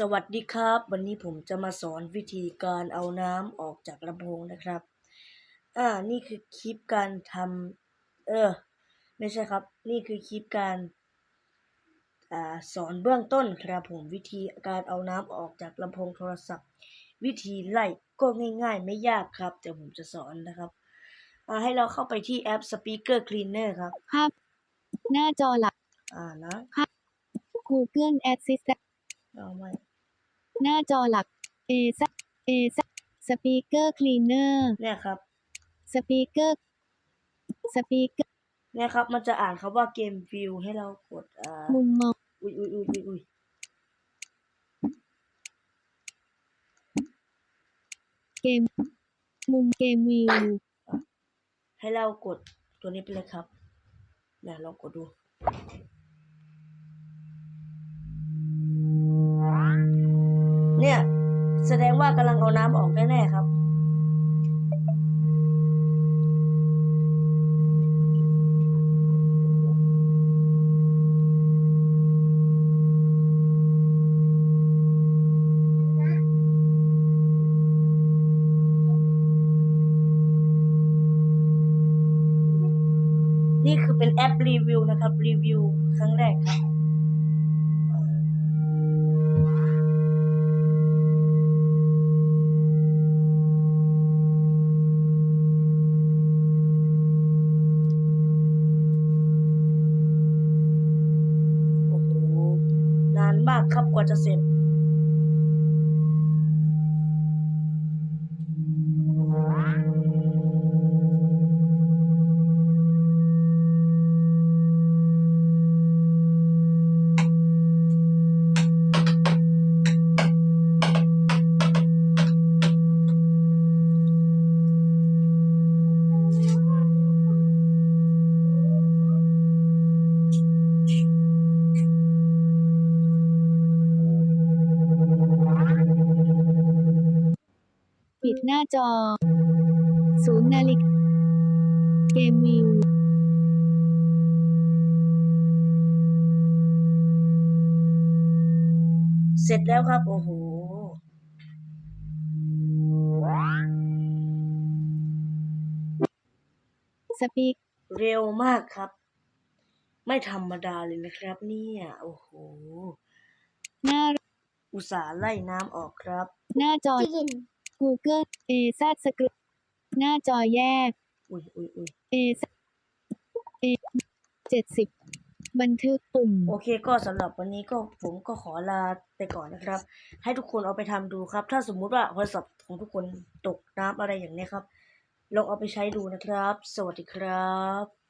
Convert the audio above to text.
สวัสดีครับ วันนี้ผมจะมาสอนวิธีการเอาน้ำออกจากลำโพงนะครับ อ่า นี่คือคลิปการทำเออ ไม่ใช่ครับ นี่คือคลิปการอ่าสอนเบื้องต้นครับผมวิธีการเอาน้ำออกจากลำโพงโทรศัพท์ วิธีไล่ก็ง่ายๆ ไม่ยากครับเดี๋ยวผมจะสอนนะครับ อ่า ให้เราเข้าไปที่แอป Speaker Cleaner ครับ ภาพ หน้าจอหลัก อ่านะ Google Assistant เอาไม่หน้าจอหลัก A Z A Z Speaker Cleaner เนี่ยครับ Speaker Speaker เนี่ยครับ มันจะอ่านคำว่าเกมวิวให้เรากดอ่ามุมมอง อุ้ยอุ้ยอุ้ยอุ้ยอุ้ยเกม มุมเกมวิว ให้เรากดตัวนี้ไปเลยครับเนี่ยลองกดดู แสดงว่ากำลังเอาน้ำออกแน่ๆครับนี่คือเป็นแอปรีวิวนะครับ รีวิวครั้งแรกครับ ครับกว่าจะเสร็จ ปิดหน้าจอศูนย์นาฬิกาเกมวิวเสร็จแล้วครับ โอ้โห สปีกเร็วมากครับ ไม่ธรรมดาเลยนะครับเนี่ย โอ้โห หน้า อุตส่าห์ไล่น้ำออกครับ หน้าจอ Google A Z Script หน้าจอแยก อุ้ยอุ้ยอุ้ย A Z A เจ็ดสิบบันทึกปุ่ม โอเคก็สำหรับวันนี้ก็ผมก็ขอลาไปก่อนนะครับ ให้ทุกคนเอาไปทำดูครับ ถ้าสมมุติว่าโทรศัพท์ของทุกคนตกน้ำอะไรอย่างเนี้ยครับ ลองเอาไปใช้ดูนะครับ สวัสดีครับ